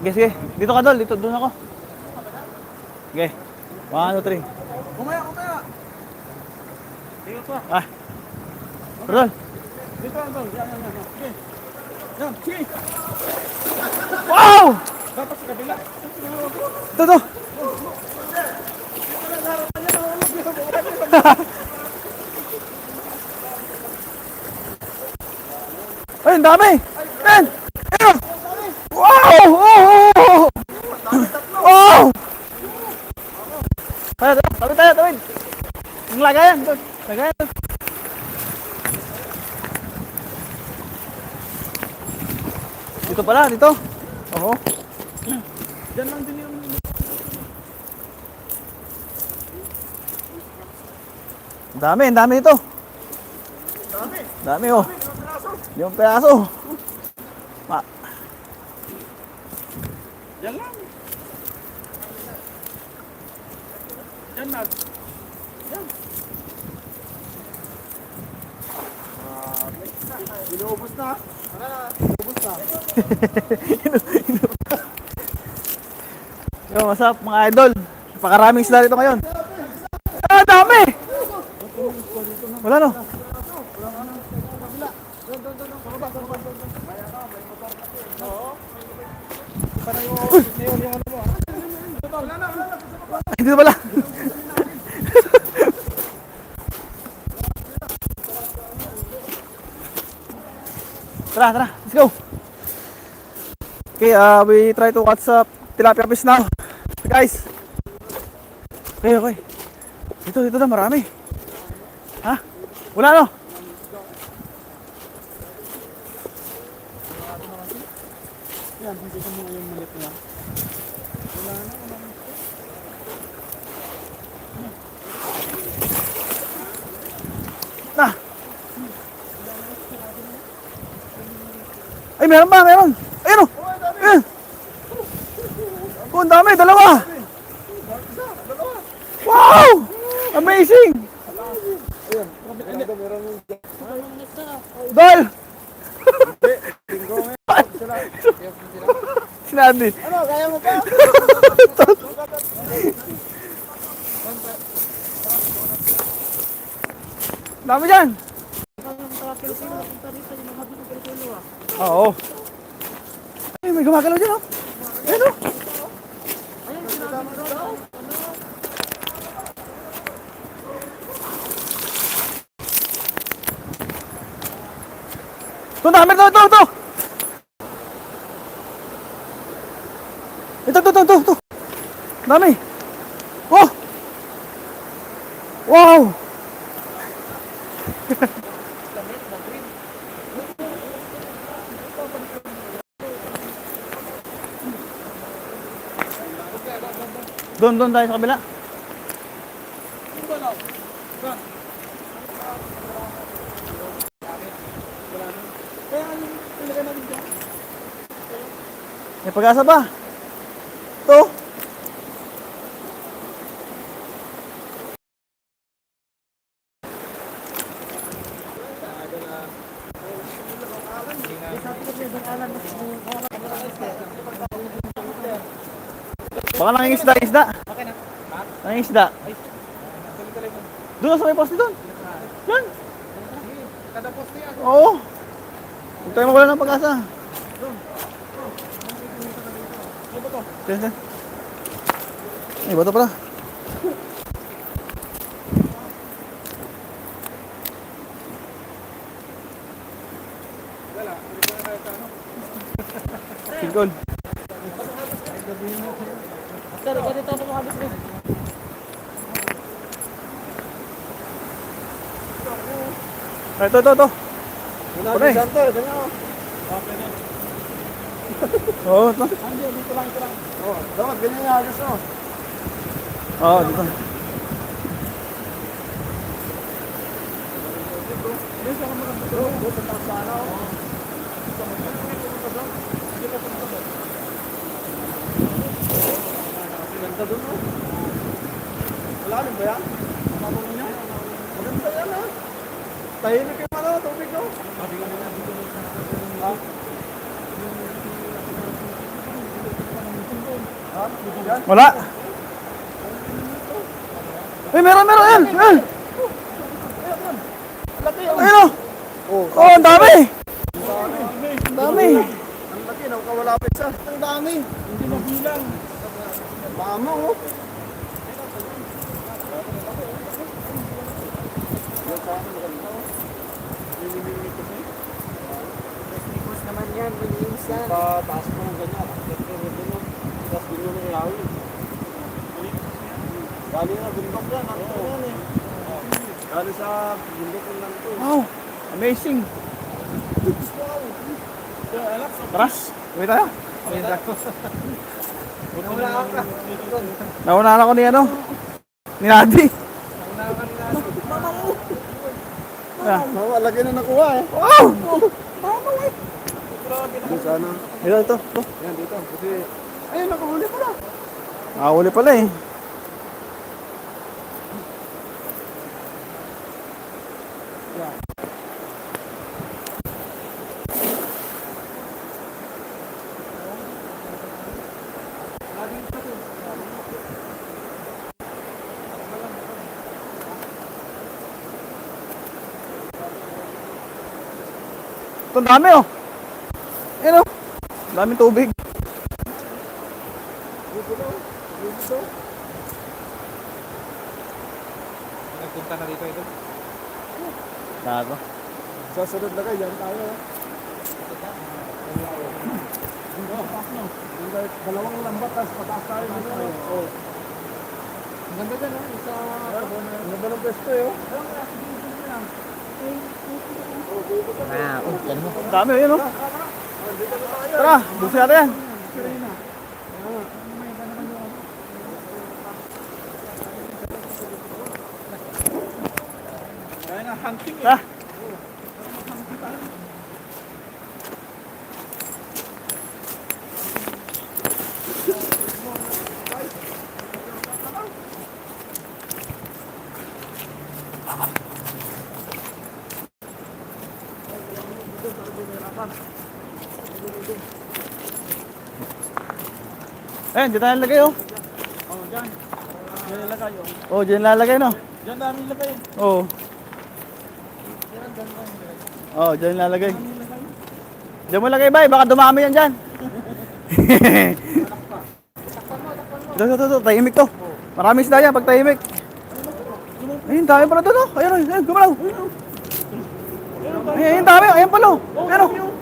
Sige, sige. Dito ka, Dol. Dito, doon ako. Sige. One, two, three. Kumaya, kumaya. Dito pa. Ah. Dol. Dito, Andol. Yan, yan, yan. yan. Sige. Yan, sige. Wow! Dapat sa kabila. Ito, ito. Ay, ang dami! Ayan! Wow! Oh, oh, oh! Wow! Tayo, tayo, tawid tayo, tawid! Ang lagayan, doon. Lagayan, doon. Dito pala, dito. Oo. Diyan lang din yung... Ang dami, ang dami nito. Dami. Dami oh. Yung peraso. Ma Yan lang. Yan na. Yan. Ah, Inuubos na. Inuubos na. Yo, what's up mga idol? Napakaraming sila dito ngayon. Ah, dami! Wala no. Ay, dito pala. Tara, tara. Let's go. Okay, uh, we try to catch up tilapia fish now. Guys. Okay, okay. Dito, dito na marami. Ha? Wala no? Yan, hindi ko mo yung malit na. Wala na, wala. Na. Ay, meron ba? Meron. Ayun oh. Ayun. Oh, ang dami. Dalawa. Wow! Amazing! Dol! Sinabi. Ano, kaya mo pa? Dami dyan. Oo. Ay, may gumagalaw dyan oh. Ayun oh. Ito, dami ito, ito, ito. Ito, ito, ito, ito, ito. Dami. Oh! Wow! Doon, doon tayo sa kabila. Yung. May pag-asa ba? Ito. Baka nangingisda, isda. Okay na. Nangingisda. Doon sa may poste doon. Yan. Kada poste yan. Oo. Huwag tayo mawala ng pag-asa. Ano ba to? Yan, yan. Ay, bato pala. Sa ano. Sir, ganito ako makabit ko. Ito, ito, ito. Din center. Ganyan. Okay na. Oo, ito. Hindi, dito lang, dito lang. Oh, dapat ganyan yung agos o. Oo, dito. Wala rin ba yan? Kapapagod niya? Maganda yan ha. Tahimik yung ano, tubig o. Ha? Wala. Ay, meron, meron, yan. Yan. Ayun o. Oh, Oh, ang dami. Ang dami. ang laki, nakawala pa isa. Ang dami. Hindi mabilang. Tama, oh. Tapos naman yan, malinis yan. Pataas mo ng ganyan. Tapos binyo ng ilawi. Galing na bundok yan. Ano yan eh. Galing sa bundok ng lang to. Wow. Amazing. Tara. Uwi tayo. Naunahan ako ni ano. Ni Nadi. Ah. Mama, laki na nakuha eh. Wow. Doon sana. Ito, ito. ito. Yan, dito. Kasi, ayun, nakahuli pala. Nakahuli pala eh. Ito dami oh. Ayun oh. Daming tubig. Nagpunta na dito ito. Gago. Sa sunod na kayo, yan tayo. dahil Dalawang lambat, tapos pataas tayo. Oh. Ang ganda dyan, no? Sa Ang ganda ng pwesto eh. oh. Ah, oh, yan mo. Ang dami yun oh. Tara, buksan natin yan. Hunting Tara. Eh, dito tayo lagay oh. Oh, dyan. Dyan nilagay oh. Oh, dyan lalagay no. Dyan dami nilagay. Oh. Oh, dyan lalagay. Diyan mo lagay bay, baka dumami yan dyan. Ito, ito, ito, tahimik to. Maraming isda yan pag tahimik. Ayun, dami pala doon oh. Ayun, ayun, gumalaw. Ayun, ayun, dami. Ayun pala oh. Ayun.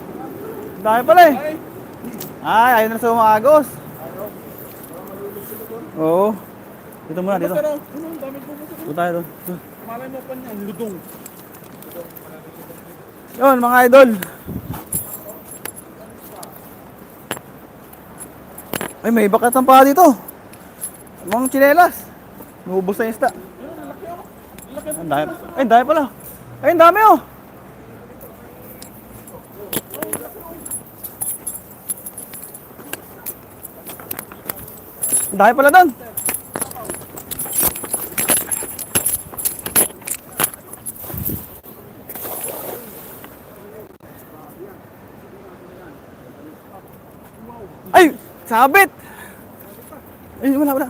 Dami pala eh. Ay, ayun na sa umagos. Oo. Dito muna, dito. Pero, ano, ang dami pumunta. Dito tayo doon. Malay mo pa niya, ludong. Yun, mga idol. Ay, may bakatan pa dito. Mga chinelas. Nubos na yung isda. Ang dami. Ay, ang dami pala. Ay, ang dami oh. Dami pala doon. Ay! Sabit! Ay, wala, wala.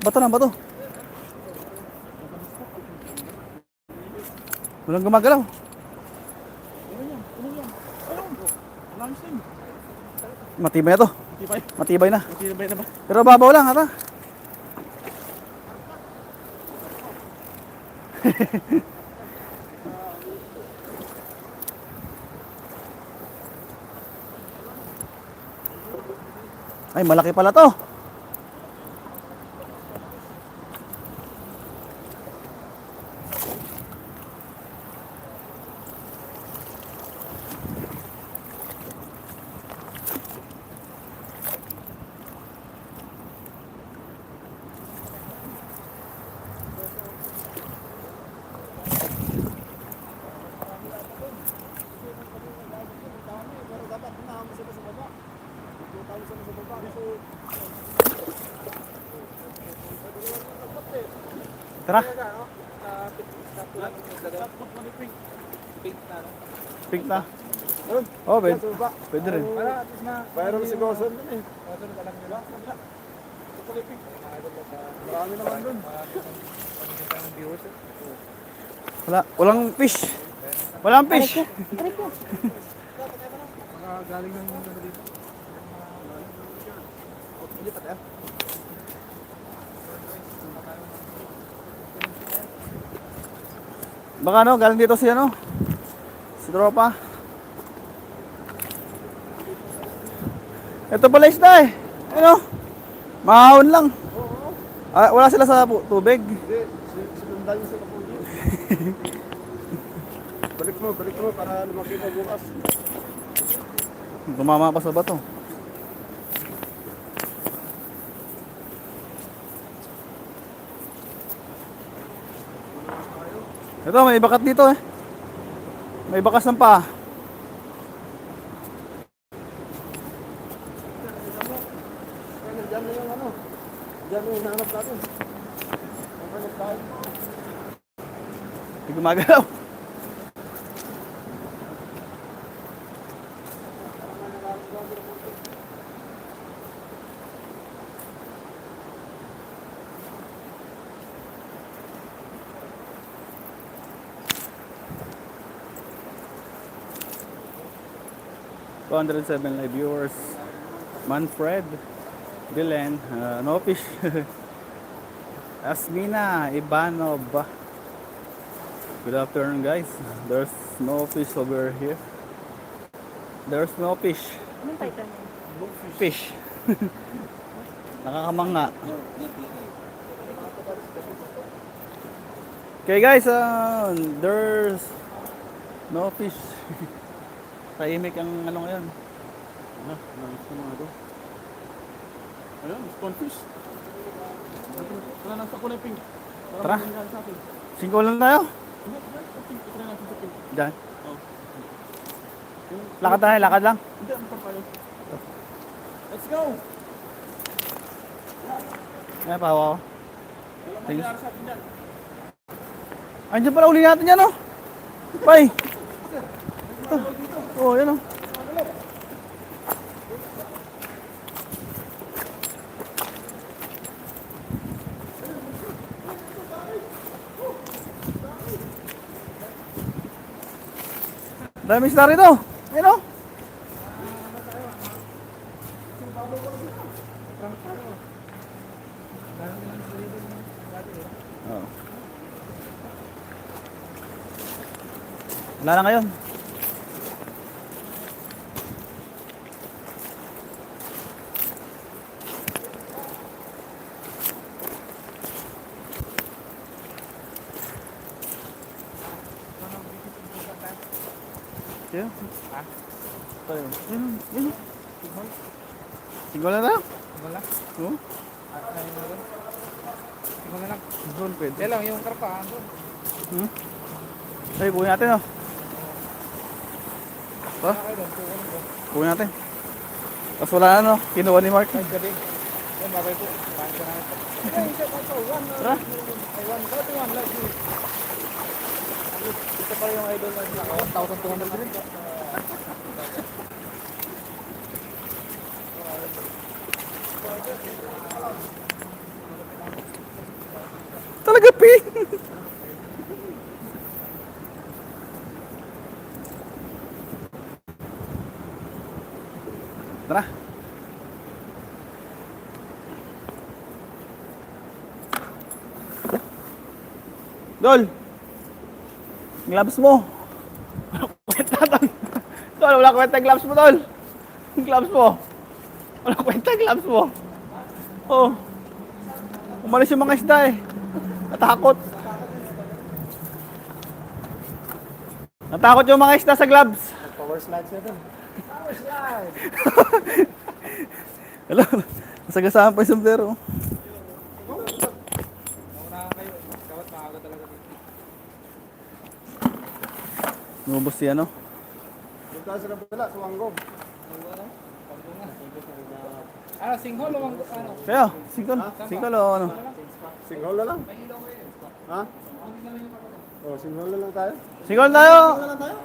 Bato na, bato. Walang gumagalaw. Matibay na to. Matibay. Matibay na. Matibay na ba? Pero babaw lang, ata. Ay, malaki pala to. Tara. Pink na. Oh, pwede. Pwede rin. Mayroon si Goson dun eh. Marami naman dun. Wala, walang fish. Walang fish. galing ng ano dito. Baka ano, galing dito si ano? Si tropa. Ito pala isda eh. Ano? Mahahon lang. Ah, wala sila sa tubig. Balik mo, balik mo para lumaki pa bukas. Tumama pa sa bato. Ito, may bakat dito eh. May bakas ng paa. Dyan na yung ano. Dyan na yung hinahanap natin. Hindi gumagalaw. Two hundred seven live viewers. Manfred, Dylan, uh, no fish. Asmina Ivanov. Good afternoon, guys. There's no fish over here. There's no fish. Anong title niya? Fish. Nakakamanga. Okay, guys. Uh, there's no fish. Tahimik ang ano ngayon. Ah, nangis na mga ito. Ayun, stonefish. Wala nang sa kulay pink. Tara. Singko lang tayo. Ito. Diyan. Oh. Lakad tayo, lakad lang. Hindi, ano tayo? Let's go! Ayan, pahawa ko. Thanks. Andiyan pala uli natin yan, oh. Bye. Oh, yan, oh. Dami sila rito. Yan, oh. Oh. Wala na ngayon. Kaya? Ha? Tayo. Yun, yun. Tinggal na tayo. Wala. Oh, Ah, ayun na doon. Tingnan na lang. doon pwede. Kaya lang, yung karpa, doon. Hmm? Ay, kuhin natin, oh. Oh, Ah, ko. kuhin natin. Tapos wala na, no? Kinuha ni Mark. Kahit gabi. Yan, babay po. Kain ka namin po. Tara. Ay, one, kaya one, like you. Ito pa yung idol na naka 1,200 din. Talaga, Pi! Tara. Dol! Gloves mo! Kwenta doon! Dol, wala kwenta gloves mo! Yung gloves mo! Wala kwenta gloves mo! Oh! Umalis yung mga isda eh! Natakot! Natakot yung mga isda sa gloves! Power slides na ito. Hello? Nasagasaan pa yung sombrero. Mauna kayo. Kawat maaga talaga dito. Lumabas si ano? Yung tayo sa kabila, sa Wanggong. Ah, singhol o ang ano? Kaya, singkol. Singkol o ano? Singhol na lang. Ha? Oh, singhol na lang tayo. Singkol tayo!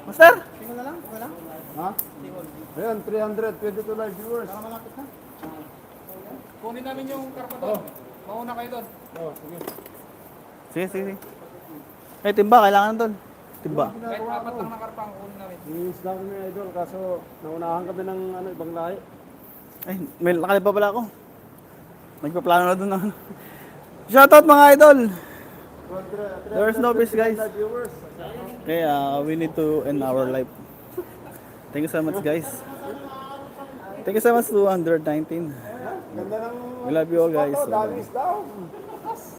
Master! Singhol na lang? Okay lang? Ha? Ayan, 300. Pwede to live viewers. Para malapit na. Kunin namin yung karpa doon. Mauna kayo doon. Oh, sige. Sige, sige, sige. Eh, timba, kailangan doon. Timba. Kahit apat lang na karpa ang kunin namin. Inis lang kami idol kaso naunahan kami ng ano, ibang lahi. Ay, may nakalip pa pala ako. Nagpaplano na doon. Ano. Shoutout mga idol! There's no fish guys. Okay, uh, we need to end our life. Thank you so much guys. Thank you so much to 119. Ganda ng We love you all guys. Daw.